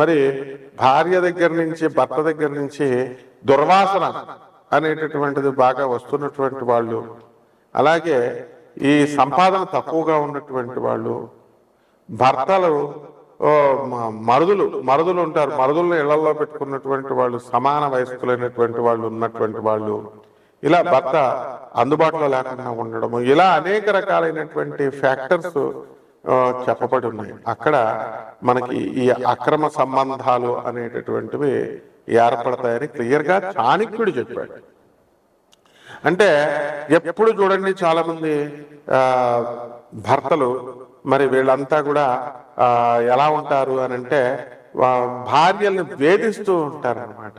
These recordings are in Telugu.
మరి భార్య దగ్గర నుంచి భర్త దగ్గర నుంచి దుర్వాసన అనేటటువంటిది బాగా వస్తున్నటువంటి వాళ్ళు. అలాగే ఈ సంపాదన తక్కువగా ఉన్నటువంటి వాళ్ళు భర్తలు మరుదులు మరుదులు ఉంటారు. మరుదులను ఇళ్ళలో పెట్టుకున్నటువంటి వాళ్ళు సమాన వయస్కులైనటువంటి వాళ్ళు ఉన్నటువంటి వాళ్ళు. ఇలా భర్త అందుబాటులో లేకుండా ఉండడము. ఇలా అనేక రకాలైనటువంటి ఫ్యాక్టర్స్ చెప్పబడి ఉన్నాయి అక్కడ మనకి ఈ అక్రమ సంబంధాలు అనేటటువంటివి ఏర్పడతాయని క్లియర్గా చాణక్యుడు చెప్పాడు. అంటే ఎప్పుడు చూడండి చాలా మంది ఆ, భర్తలు మరి వీళ్ళంతా కూడా ఆ, ఎలా ఉంటారు అని అంటే భార్యల్ని వేధిస్తూ ఉంటారు అనమాట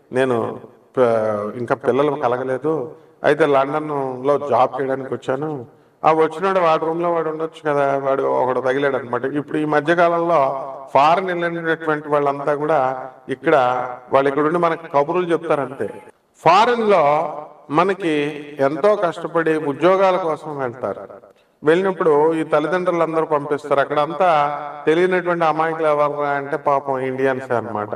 నేను ఇంకా పిల్లలు కలగలేదు. అయితే లండన్లో జాబ్ చేయడానికి వచ్చాను. ఆ వచ్చినాడు వాడి రూమ్లో వాడు ఉండొచ్చు కదా వాడు ఒకడు తగిలాడు అనమాట ఇప్పుడు ఈ మధ్యకాలంలో ఫారెన్ వెళ్ళినటువంటి వాళ్ళంతా కూడా ఇక్కడ వాళ్ళు ఇక్కడ ఉండి మనకి కబుర్లు చెప్తారంతే ఫారెన్లో మనకి ఎంతో కష్టపడి ఉద్యోగాల కోసం వెళ్తారు. వెళ్ళినప్పుడు ఈ తల్లిదండ్రులు అందరూ పంపిస్తారు. అక్కడ అంతా తెలియనటువంటి అమాయకులు ఎవరు అంటే పాపం ఇండియన్సే అన్నమాట.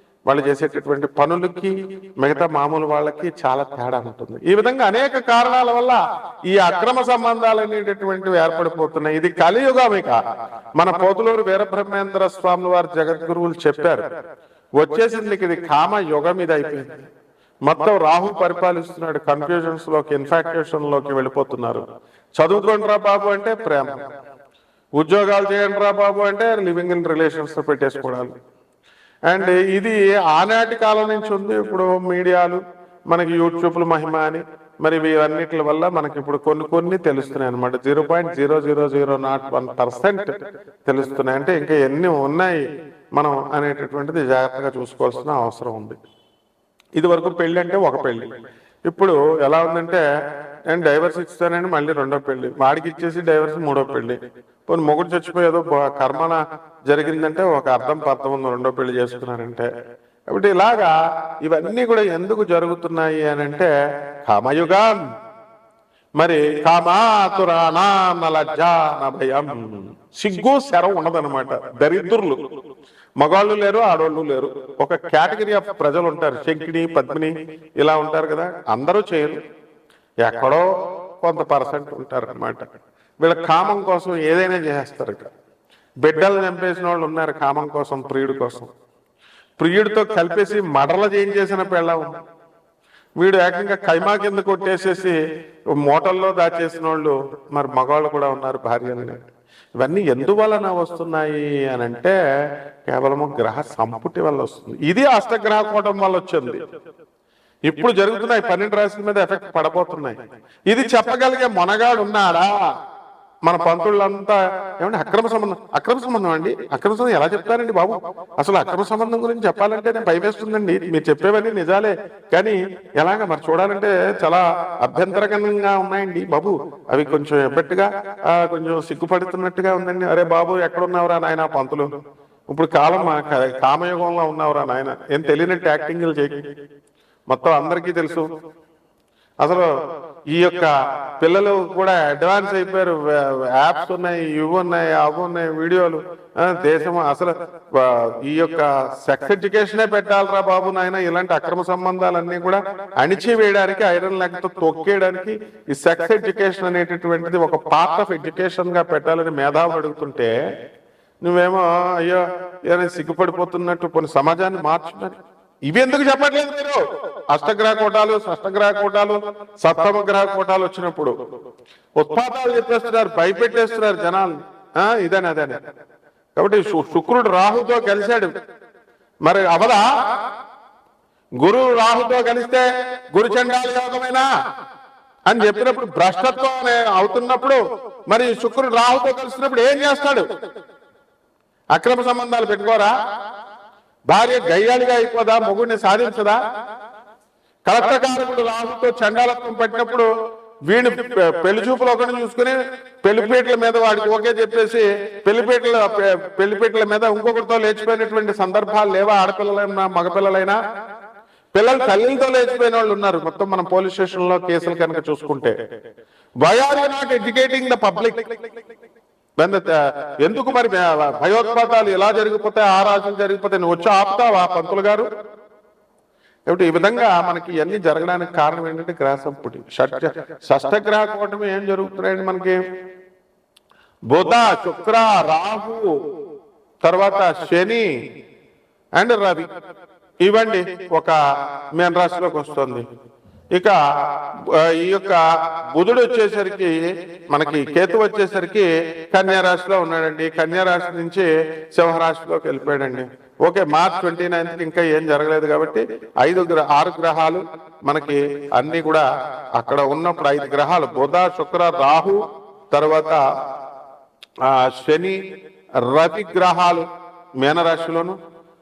వాళ్ళు చేసేటటువంటి పనులకి మిగతా మామూలు వాళ్ళకి చాలా తేడా ఉంటుంది. ఈ విధంగా అనేక కారణాల వల్ల ఈ అక్రమ సంబంధాలు అనేటటువంటివి ఏర్పడిపోతున్నాయి. ఇది కలియుగం ఇక మన పోతులూరు వీరబ్రహ్మేంద్ర స్వాముల వారు జగద్గురువులు చెప్పారు వచ్చేసింది ఇది కామ యుగం ఇది అయిపోయింది. మొత్తం రాహు పరిపాలిస్తున్నాడు కన్ఫ్యూజన్స్లోకి ఇన్ఫాక్టేషన్లోకి వెళ్ళిపోతున్నారు. చదువుకోండిరా బాబు అంటే ప్రేమ. ఉద్యోగాలు చేయండి రా బాబు అంటే లివింగ్ ఇన్ రిలేషన్స్ పెట్టేసుకోవడాలు. అండ్ ఇది ఆనాటి కాలం నుంచి ఉంది. ఇప్పుడు మీడియాలు మనకి యూట్యూబ్లు మహిమ అని. మరి ఇవన్నిటి వల్ల మనకి ఇప్పుడు కొన్ని కొన్ని తెలుస్తున్నాయి అనమాట zero point zero zero zero not one percent తెలుస్తున్నాయి. అంటే ఇంకా ఎన్ని ఉన్నాయి మనం అనేటటువంటిది జాగ్రత్తగా చూసుకోవాల్సిన అవసరం ఉంది. ఇది వరకు పెళ్ళి అంటే ఒక పెళ్ళి ఇప్పుడు ఎలా ఉందంటే నేను డైవర్స్ ఇస్తానని మళ్ళీ రెండో పెళ్ళి వాడికి ఇచ్చేసి డైవర్స్ మూడో పెళ్ళి పోనీ మొగుడు చచ్చిపోయేదో బ- కర్మన జరిగిందంటే ఒక అర్థం పర్థం ఉంది రెండో పెళ్ళి చేసుకున్నారంటే. కాబట్టి ఇలాగా ఇవన్నీ కూడా ఎందుకు జరుగుతున్నాయి అని అంటే కామయుగం. మరి కామాతురానా నలజ్జా భయం. సిగ్గు శరం ఉండదన్నమాట. దరిద్రులు. మగాళ్ళు లేరు ఆడవాళ్ళు లేరు. ఒక కేటగిరీ ఆఫ్ ప్రజలు ఉంటారు శంకిని పద్మిని ఇలా ఉంటారు కదా. అందరూ చేయరు. ఎక్కడో కొంత పర్సెంట్ ఉంటారనమాట వీళ్ళ కామం కోసం ఏదైనా చేసేస్తారు ఇక్కడ బిడ్డలు చంపేసిన వాళ్ళు ఉన్నారు కామం కోసం ప్రియుడి కోసం. ప్రియుడితో కలిపేసి మడల చేయించేసిన పెళ్ళం వీడు ఏకంగా కైమా కింద కొట్టేసేసి మూటల్లో దాచేసిన వాళ్ళు మరి మగవాళ్ళు కూడా ఉన్నారు భార్యలని. ఇవన్నీ ఎందువలన వస్తున్నాయి అని అంటే కేవలము గ్రహ సంపుటి వల్ల వస్తుంది. ఇది అష్టగ్రహ కూటం వల్ల వచ్చింది. ఇప్పుడు జరుగుతున్నాయి పన్నెండు రాశుల మీద ఎఫెక్ట్ పడబోతున్నాయి. ఇది చెప్పగలిగే మొనగాడు ఉన్నాడా? మన పంతుళ్ళంతా ఏమంటే అక్రమ సంబంధం అక్రమ సంబంధం అండి? అక్రమ సంబంధం ఎలా చెప్తారండి బాబు? అసలు అక్రమ సంబంధం గురించి చెప్పాలంటే నేను భయవేస్తుందండి మీరు చెప్పేవన్నీ నిజాలే. కానీ ఎలాగ మరి చూడాలంటే చాలా అభ్యంతరకరంగా ఉన్నాయండి బాబు. అవి కొంచెం ఎబ్బట్టుగా ఆ, కొంచెం సిగ్గుపడుతున్నట్టుగా ఉందండి. అరే బాబు ఎక్కడున్నావురా నాయన పంతులు? ఇప్పుడు కాలం కామయుగంలో ఉన్నావురా నాయన? ఏం తెలియనట్టు యాక్టింగ్లు చేయి. మొత్తం అందరికీ తెలుసు. అసలు ఈ యొక్క పిల్లలు కూడా అడ్వాన్స్ అయిపోయారు. యాప్స్ ఉన్నాయి ఇవి ఉన్నాయి అవి ఉన్నాయి వీడియోలు. దేశం అసలు ఈ యొక్క సెక్స్ ఎడ్యుకేషనే పెట్టాలరా బాబు నాయన. ఇలాంటి అక్రమ సంబంధాలన్నీ కూడా అణిచివేయడానికి ఐరన్ లెగ్తో తొక్కేయడానికి ఈ సెక్స్ ఎడ్యుకేషన్ అనేటటువంటిది ఒక పార్ట్ ఆఫ్ ఎడ్యుకేషన్గా పెట్టాలని మేధావులు అడుగుతుంటే నువ్వేమో అయ్యో ఏదైనా సిగ్గుపడిపోతున్నట్టు కొన్ని సమాజాన్ని మార్చుమని ఇవి ఎందుకు చెప్పట్లేదు మీరు? అష్టగ్రహ కోటాలు షష్టగ్రహ కోటాలు సప్తమ గ్రహ కోటాలు వచ్చినప్పుడు. ఉత్పాతాలు చెప్పేస్తున్నారు భయపెట్టేస్తున్నారు జనాలు. ఆ ఇదని అదని. కాబట్టి శుక్రుడు రాహుతో కలిశాడు. మరి అవదా? గురువు రాహుతో కలిస్తే గురు చండాలి యోగమైనా? అని చెప్పినప్పుడు భ్రష్టత్వం అనే అవుతున్నప్పుడు మరి శుక్రుడు రాహుతో కలిసినప్పుడు ఏం చేస్తాడు? అక్రమ సంబంధాలు పెట్టుకోరా? భార్య గయ్యాళిగా అయిపోదా? మొగుడిని సాధించదా? కలెక్టకారకుడు రాహుతో చండాలత్వం పెట్టినప్పుడు వీడిని పెళ్ళి చూపులు ఒకటి చూసుకుని పెళ్ళిపేట్ల మీద వాడికి ఓకే చెప్పేసి పెళ్ళిపేటల పెళ్ళిపేట్ల మీద ఇంకొకరితో లేచిపోయినటువంటి సందర్భాలు లేవా? ఆడపిల్లలైనా మగపిల్లలైనా? పిల్లలు తల్లితో లేచిపోయిన వాళ్ళు ఉన్నారు. మొత్తం మనం పోలీస్ స్టేషన్లో కేసులు కనుక చూసుకుంటే. Why are not educating the public? ఎందుకు మరి భయోత్పాతాలు ఎలా జరిగిపోతాయి? ఆ రాజులు జరిగిపోతాయి నువ్వు వచ్చి ఆపుతావా పంతులు గారు? కాబట్టి ఈ విధంగా మనకి ఇవన్నీ జరగడానికి కారణం ఏంటంటే గ్రహ సంపుటి షష్ఠ షష్ఠగ్రహ కూటమి ఏం జరుగుతున్నాయండి మనకి? బుధ శుక్ర రాహు తర్వాత శని అండ్ రవి. ఇవ్వండి ఒక మేన్ రాశిలోకి వస్తుంది. ఇక ఈ యొక్క బుధుడు వచ్చేసరికి మనకి కేతు వచ్చేసరికి కన్యారాశిలో ఉన్నాడండి. కన్యారాశి నుంచి సింహరాశిలోకి వెళ్ళిపోయాడండి. ఓకే మార్చ్ ట్వంటీ నైన్త్ ఇంకా ఏం జరగలేదు కాబట్టి ఐదు గ్రహ ఆరు గ్రహాలు మనకి అన్ని కూడా అక్కడ ఉన్నప్పుడు ఐదు గ్రహాలు. బుధ శుక్ర రాహు తర్వాత శని రవి గ్రహాలు మీనరాశిలోను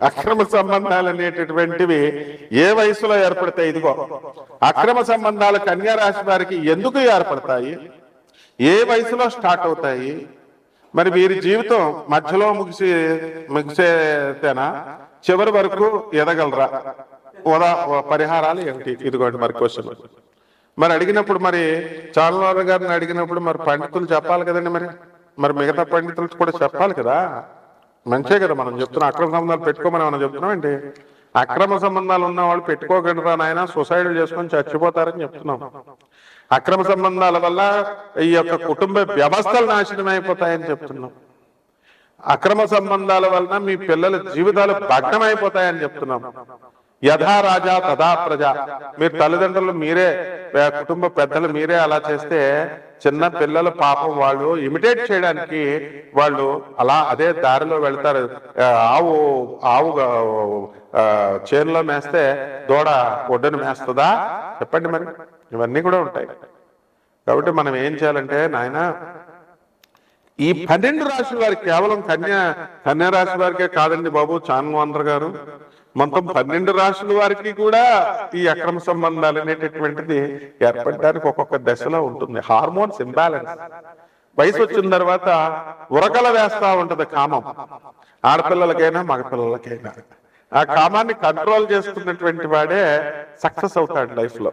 అక్రమ సంబంధాలు అనేటటువంటివి ఏ వయసులో ఏర్పడతాయి ఇదిగో అక్రమ సంబంధాలు కన్యా రాశి వారికి ఎందుకు ఏర్పడతాయి? ఏ వయసులో స్టార్ట్ అవుతాయి? మరి వీరి జీవితం మధ్యలో ముగిసి ముగిసేతేనా? చివరి వరకు ఎదగలరా? ఉదా పరిహారాలు ఏమిటి? ఇదిగోండి మరి క్వశ్చన్ మరి అడిగినప్పుడు మరి చాలనాథ గారిని అడిగినప్పుడు మరి పండితులు చెప్పాలి కదండి మరి. మరి మిగతా పండితులు కూడా చెప్పాలి కదా. మంచే కదా మనం చెప్తున్నాం. అక్రమ సంబంధాలు పెట్టుకోమని మనం చెప్తున్నాం ఏంటి? అక్రమ సంబంధాలు ఉన్న వాళ్ళు పెట్టుకోకండి రా నాయన? సొసైడ్ చేసుకొని చచ్చిపోతారని చెప్తున్నాం. అక్రమ సంబంధాల వల్ల ఈ యొక్క కుటుంబ వ్యవస్థలు నాశనం అయిపోతాయని చెప్తున్నాం. అక్రమ సంబంధాల వలన మీ పిల్లల జీవితాలు భగ్నం అయిపోతాయని చెప్తున్నాం. యథా రాజా తథా ప్రజ. మీరు తల్లిదండ్రులు మీరే కుటుంబ పెద్దలు మీరే అలా చేస్తే చిన్న పిల్లల పాపం వాళ్ళు ఇమిటేట్ చేయడానికి వాళ్ళు అలా అదే దారిలో వెళ్తారు. ఆవు ఆవు చేనులో మేస్తే దూడ ఒడ్డును మేస్తుందా? చెప్పండి మరి. ఇవన్నీ కూడా ఉంటాయి. కాబట్టి మనం ఏం చేయాలంటే నాయన ఈ పన్నెండు రాశుల వారికి కేవలం కన్యా కన్యా రాశి వారికే కాదండి బాబు చాన్వాంధ్ర గారు. మొత్తం పన్నెండు రాశుల వారికి కూడా ఈ అక్రమ సంబంధాలు అనేటటువంటిది ఏర్పడడానికి ఒక్కొక్క దశలో ఉంటుంది. Hormones imbalance. వయసు వచ్చిన తర్వాత ఉరకల వేస్తా ఉంటది కామం. ఆడపిల్లలకైనా మగపిల్లలకైనా. ఆ కామాన్ని కంట్రోల్ చేసుకున్నటువంటి వాడే సక్సెస్ అవుతాడు లైఫ్లో.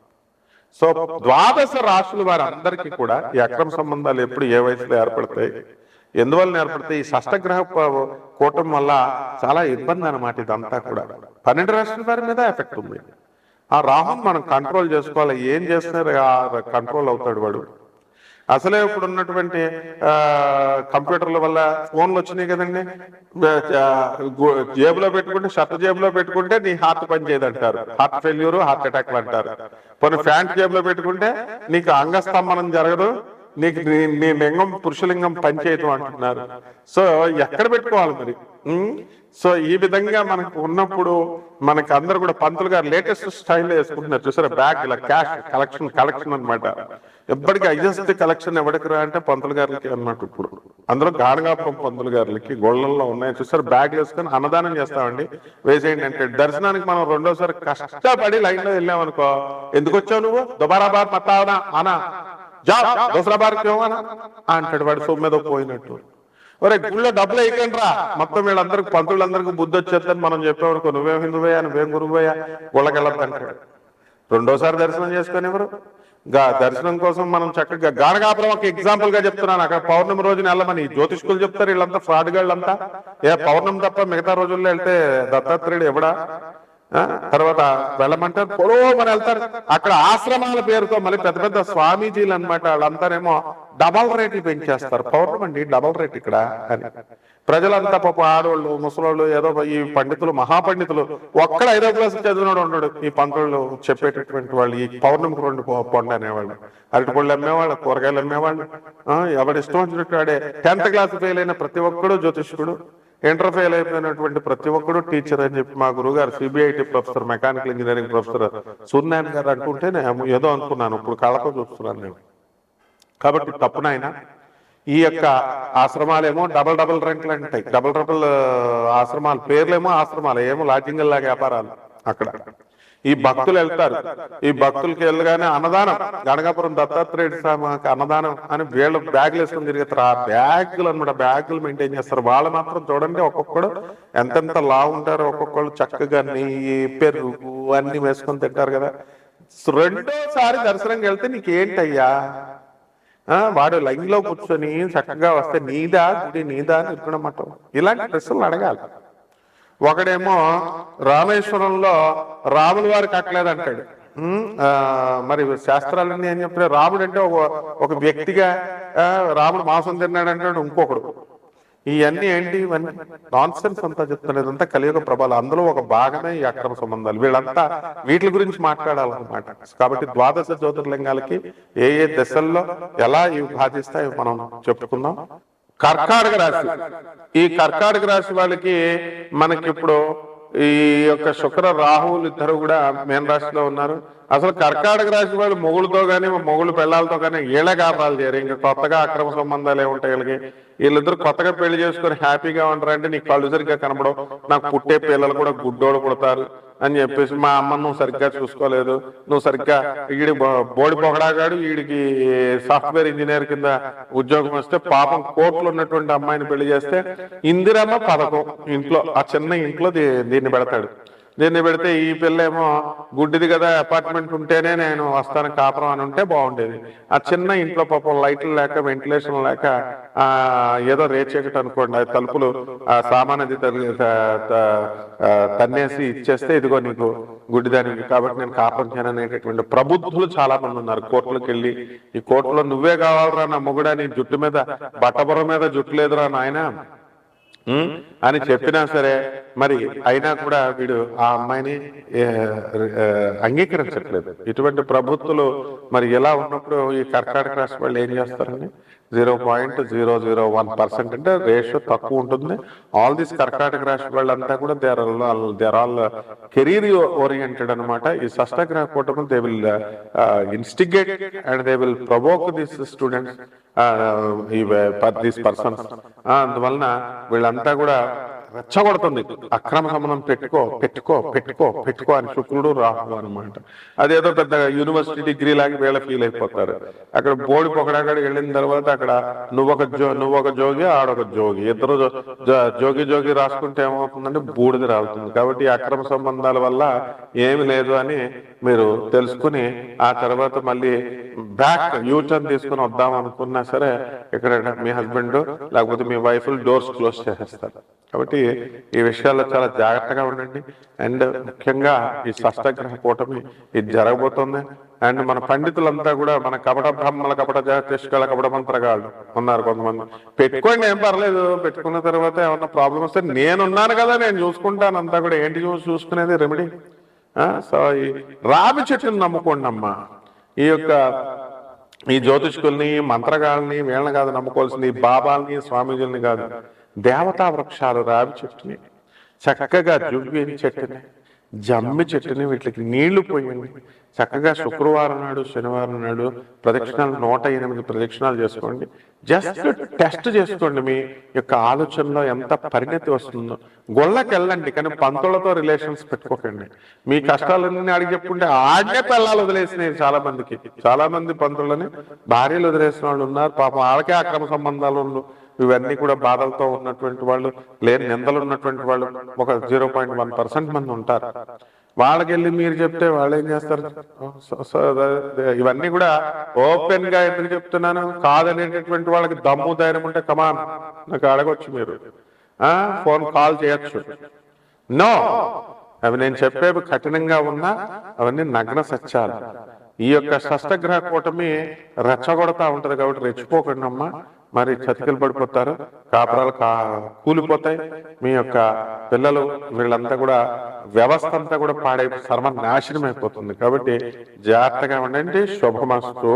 సో ద్వాదశ రాశుల వారందరికీ కూడా ఈ అక్రమ సంబంధాలు ఎప్పుడు ఏ వయసులో ఏర్పడతాయి? ఎందువల్ల ఏర్పడతాయి? ఈ షష్టగ్రహ కూటం వల్ల చాలా ఇబ్బంది అనమాట ఇదంతా కూడా. పన్నెండు రాశుల వారి మీద ఎఫెక్ట్ ఉంది. ఆ రాహుని మనం కంట్రోల్ చేసుకోవాలి. ఏం చేస్తున్నారు ఆ కంట్రోల్ అవుతాడు వాడు. అసలే ఇప్పుడు ఉన్నటువంటి ఆ, కంప్యూటర్ల వల్ల ఫోన్లు వచ్చినాయి కదండి. జేబులో పెట్టుకుంటే షర్ట్ జేబులో పెట్టుకుంటే నీ హార్ట్ పని చేయదంటారు. హార్ట్ ఫెయిల్యూర్ హార్ట్ అటాక్లు అంటారు. కొన్ని ప్యాంట్ జేబులో పెట్టుకుంటే నీకు అంగస్తంభనం జరగదు. నీకు నీ- నీ లింగం పురుషలింగం పనిచేయటం అంటున్నారు. సో ఎక్కడ పెట్టుకోవాలి మరి? సో ఈ విధంగా మనకు ఉన్నప్పుడు మనకి అందరు కూడా పంతులు గారు లేటెస్ట్ స్టైల్లో వేసుకుంటున్నారు. చూసారా? బ్యాగ్ ఇలా క్యాష్ కలెక్షన్ కలెక్షన్ అన్నమాట. ఎప్పటికీ హైయెస్ట్ కలెక్షన్ ఎవరికి రా అంటే పంతులు గారికి అన్నమాట ఇప్పుడు. అందులో గానగాపురం పంతులు గారికి గోళ్ళల్లో ఉన్నాయి. చూసారు? బ్యాగ్ వేసుకొని అన్నదానం చేస్తామండి. వేసేయండి అంటే దర్శనానికి మనం రెండోసారి కష్టపడి లైన్లో వెళ్ళాం అనుకో ఎందుకు వచ్చావు నువ్వు? దుబారా బార్ మతావనా అనా? జాబ్ దసరా బార్ అంటాడు వాడు సొమ్మెదో పోయినట్టు. ఒరే గుళ్ళో డబ్బులు వేయకండి రా మొత్తం వీళ్ళందరికి పంతులందరికీ బుద్ధి వచ్చేద్దని మనం చెప్పేవాడుకో నువ్వేం హిందువయ్యా నువ్వేం గురువయ్యా గుళ్ళకి అంటాడు. రెండోసారి దర్శనం చేసుకొని ఎవరు? దర్శనం కోసం మనం చక్కగా గానగాపురం ఒక ఎగ్జాంపుల్గా చెప్తున్నాను. అక్కడ పౌర్ణమి రోజున వెళ్ళమని జ్యోతిష్కులు చెప్తారు. వీళ్ళంతా ఫ్రాడ్ గాళ్ళంతా ఏ పౌర్ణమి తప్ప మిగతా రోజుల్లో వెళ్తే దత్తాత్రేయుడు ఎవడా? తర్వాత వెళ్ళమంటారు పొడవమని వెళ్తారు. అక్కడ ఆశ్రమాల పేరుతో మళ్ళీ పెద్ద పెద్ద స్వామీజీలు అన్నమాట వాళ్ళంతానేమో డబల్ రేట్లు పెంచేస్తారు. పౌర్ణమండి డబల్ రేట్ ఇక్కడ అని. ప్రజలంతా పాప ఆడవాళ్ళు ముసలోళ్ళు ఏదో ఈ పండితులు మహాపండితులు ఒక్కడ ఐదో క్లాస్ చదివినాడు ఉన్నాడు ఈ పంతులు చెప్పేటటువంటి వాళ్ళు ఈ పౌర్ణమికి రెండు పండు అనేవాళ్ళు. అరటి పళ్ళు అమ్మేవాళ్ళు కూరగాయలు అమ్మేవాళ్ళు. ఆ, ఎవడి ఇష్టం వచ్చినట్టు వాడే టెన్త్ క్లాస్ ఫెయిల్ అయిన ప్రతి ఒక్కడు జ్యోతిష్కుడు. ఇంటర్ ఫెయిల్ అయిపోయినటువంటి ప్రతి ఒక్కడు టీచర్ అని చెప్పి మా గురువు గారు CBIT professor mechanical engineering professor Suryanarayana garu అంటుంటే నేను ఏదో అనుకున్నాను ఇప్పుడు కళ్ళతో చూస్తున్నాను నేను. కాబట్టి తప్పు నాయన. ఈ యొక్క ఆశ్రమాలేమో డబల్ డబల్ రెంట్లు అంటాయి. డబల్ డబల్ ఆశ్రమాలు పేర్లేమో ఆశ్రమాలు ఏమో లాడ్జింగ్ లాగా వ్యాపారాలు అక్కడ. ఈ భక్తులు వెళ్తారు. ఈ భక్తులకి వెళ్ళగానే అన్నదానం. గణగాపురం దత్తాత్రేయుడు స్వామికి అన్నదానం అని వీళ్ళు బ్యాగులు వేసుకుని తిరుగుతారు ఆ బ్యాగులు అనమాట బ్యాగులు మెయింటైన్ చేస్తారు. వాళ్ళు మాత్రం చూడండి ఒక్కొక్కడు ఎంతెంత లా ఉంటారు ఒక్కొక్కళ్ళు చక్కగా నెయ్యి పెరుగు అన్ని వేసుకొని తింటారు కదా. రెండోసారి దర్శనంకి వెళ్తే నీకేంటయ్యా? వాడు లైన్లో కూర్చొని చక్కగా వస్తే నీదా గుడి నీదా అని ఇరుకునమాట ఇలాంటి ప్రశ్నలు అడగాలి. ఒకడేమో రామేశ్వరంలో రాముల వారు కట్టలేదు మరి శాస్త్రాలన్నీ ఏం చెప్పిన రాముడు అంటే ఒక వ్యక్తిగా రాముడు మాంసం తిన్నాడు అంటాడు ఇంకొకడు. ఇవన్నీ ఏంటి? ఇవన్నీ నాన్ సెన్స్ అంతా చెప్తాను ఇదంతా కలియుగ ప్రభావం. అందులో ఒక భాగమే ఈ అక్రమ సంబంధాలు. వీళ్ళంతా వీటి గురించి మాట్లాడాలన్నమాట. కాబట్టి ద్వాదశ జ్యోతిర్లింగాలకి ఏ ఏ దశల్లో ఎలా ఇవి బాధిస్తాయో మనం చెప్పుకుందాం. కర్కాటక రాశి. ఈ కర్కాటక రాశి వాళ్ళకి మనకి ఇప్పుడు ఈ యొక్క శుక్ర రాహువులు ఇద్దరు కూడా మేన రాశిలో ఉన్నారు. అసలు కర్కాటక రాశి వాళ్ళు మొగులతో కానీ మొగుడు పెళ్ళాలతో కానీ ఏళ్ళ కారణాలు చేయరు. ఇంకా కొత్తగా అక్రమ సంబంధాలు ఏముంటాయి వీళ్ళకి? వీళ్ళిద్దరు కొత్తగా పెళ్ళి చేసుకొని హ్యాపీగా ఉంటారంటే నీకు కళ్ళు సరిగ్గా కనబడవు. నాకు పుట్టే పిల్లలు కూడా గుడ్డోడు పుడతారు. అని చెప్పేసి మా అమ్మ నువ్వు సరిగ్గా చూసుకోలేదు. నువ్వు సరిగ్గా ఈడి బోడి పొగడాగాడు వీడికి సాఫ్ట్వేర్ ఇంజనీర్ కింద ఉద్యోగం వస్తే పాపం కోర్టులో ఉన్నటువంటి అమ్మాయిని పెళ్ళి చేస్తే ఇందిరమ్మ పథకం ఇంట్లో ఆ చిన్న ఇంట్లో దీన్ని పెడతాడు. దీన్ని పెడితే ఈ పిల్ల ఏమో గుడ్డిది కదా అపార్ట్మెంట్ ఉంటేనే నేను వస్తాను కాపురం అని ఉంటే బాగుండేది. ఆ చిన్న ఇంట్లో పాపం లైట్లు లేక వెంటిలేషన్ లేక ఆ ఏదో రేచేకట అనుకోండి ఆ తలుపులు ఆ సామానది తన్నేసి ఇచ్చేస్తే ఇదిగో నీకు గుడ్డిదానికి కాబట్టి నేను కాపురం చేయననేటటువంటి ప్రబుద్ధులు చాలా మంది ఉన్నారు. కోర్టులకు వెళ్ళి ఈ కోర్టులో నువ్వే కావాలరా నా మొగుడా నీ జుట్టు మీద బట్టబుర్ర మీద జుట్టు లేదురా నాయన. అని చెప్పినా సరే మరి అయినా కూడా వీడు ఆ అమ్మాయిని అంగీకరించట్లేదు. ఇటువంటి ప్రభుత్వాలు మరి ఎలా ఉన్నప్పుడు ఈ కర్కాటక రాష్ట్ర వాళ్ళు ఏం చేస్తారని zero point zero zero one percent అంటే రేషియో తక్కువ ఉంటుంది. ఆల్ దిస్ కర్కాటక రాష్ట్ర వాళ్ళంతా కూడా there there all career oriented అనమాట ఈ షష్టగ్రహ కూటమి they will instigate and they will provoke this students these persons అందువలన వీళ్ళంతా కూడా రెచ్చగొడుతుంది. అక్రమ సంబంధం పెట్టుకో పెట్టుకో పెట్టుకో పెట్టుకో అని శుక్రుడు రాహు అనమాట అదేదో పెద్ద యూనివర్సిటీ డిగ్రీ లాగా వీళ్ళ ఫీల్ అయిపోతారు. అక్కడ బోడి పొగడాగడి వెళ్ళిన తర్వాత అక్కడ నువ్వొక జో నువ్వొక జోగి ఆడొక జోగి. ఇద్దరు జోగి జోగి రాసుకుంటే ఏమవుతుందంటే బూడిద రాలుతుంది కాబట్టి అక్రమ సంబంధాల వల్ల ఏమి లేదు అని మీరు తెలుసుకుని ఆ తర్వాత మళ్ళీ బ్యాక్ యూటర్న్ తీసుకుని వద్దాం అనుకున్నా సరే ఇక్కడ మీ హస్బెండ్ లేకపోతే మీ వైఫ్ డోర్స్ క్లోజ్ చేసేస్తారు. కాబట్టి ఈ విషయాల్లో చాలా జాగ్రత్తగా ఉండండి. అండ్ ముఖ్యంగా ఈ షష్టగ్రహ కూటమి ఇది జరగబోతుంది. అండ్ మన పండితులంతా కూడా మన కపట బ్రహ్మల కపట జాతిష్కల కపట మంత్రగాళ్ళు ఉన్నారు కొంతమంది. పెట్టుకోండి ఏం పర్లేదు. పెట్టుకున్న తర్వాత ఏమన్నా ప్రాబ్లం వస్తే నేనున్నాను కదా నేను చూసుకుంటాను. అంతా కూడా ఏంటి చూసి చూసుకునేది రెమెడీ సో ఈ రావి చెట్టుని నమ్ముకోండి అమ్మా. ఈ యొక్క ఈ జ్యోతిష్కుల్ని మంత్రగాళ్ళని వీళ్ళని కాదు నమ్ముకోవాల్సింది ఈ బాబాల్ని స్వామీజుల్ని కాదు. దేవతా వృక్షాలు రావి చెట్టుని చక్కగా జువ్వి చెట్టుని జమ్మి చెట్టుని వీటికి నీళ్ళు పోయండి. చక్కగా శుక్రవారం నాడు శనివారం నాడు ప్రదక్షిణాలు నూట ఎనిమిది ప్రదక్షిణాలు చేసుకోండి. జస్ట్ టెస్ట్ చేసుకోండి మీ యొక్క ఆలోచనలో ఎంత పరిణతి వస్తుందో. గొళ్ళకి వెళ్ళండి కానీ పంతులతో రిలేషన్స్ పెట్టుకోకండి. మీ కష్టాలన్నీ అడిగి చెప్పుకుంటే ఆడనే పిల్లలు వదిలేసినాయి చాలా మందికి చాలా మంది పంతులని భార్యలు వదిలేసిన వాళ్ళు ఉన్నారు. పాపం వాళ్ళకే అక్రమ సంబంధాలు ఉన్నారు ఇవన్నీ కూడా బాధలతో ఉన్నటువంటి వాళ్ళు లేని నిందలు ఉన్నటువంటి వాళ్ళు ఒక జీరో పాయింట్ వన్ పర్సెంట్ మంది ఉంటారు. వాళ్ళకి వెళ్ళి మీరు చెప్తే వాళ్ళు ఏం చేస్తారు? ఇవన్నీ కూడా ఓపెన్గా ఎందుకు చెప్తున్నాను? కాదనేటటువంటి వాళ్ళకి దమ్ము ధైర్యం ఉంటే కమాన్ నాకు అడగొచ్చు మీరు. ఆ ఫోన్ కాల్ చేయొచ్చు. నో! అవి నేను చెప్పేవి కఠినంగా ఉన్నా అవన్నీ నగ్న సత్యాలు. ఈ యొక్క షష్టగ్రహ కూటమి రెచ్చగొడతా ఉంటది కాబట్టి రెచ్చిపోకండి అమ్మా మరి చతికిలు పడిపోతారు. కాపురాలు కా కూలిపోతాయి. మీ యొక్క పిల్లలు వీళ్ళంతా కూడా వ్యవస్థ అంతా కూడా పాడై సర్వనాశనం అయిపోతుంది కాబట్టి జాగ్రత్తగా ఉండండి. శుభమస్తు.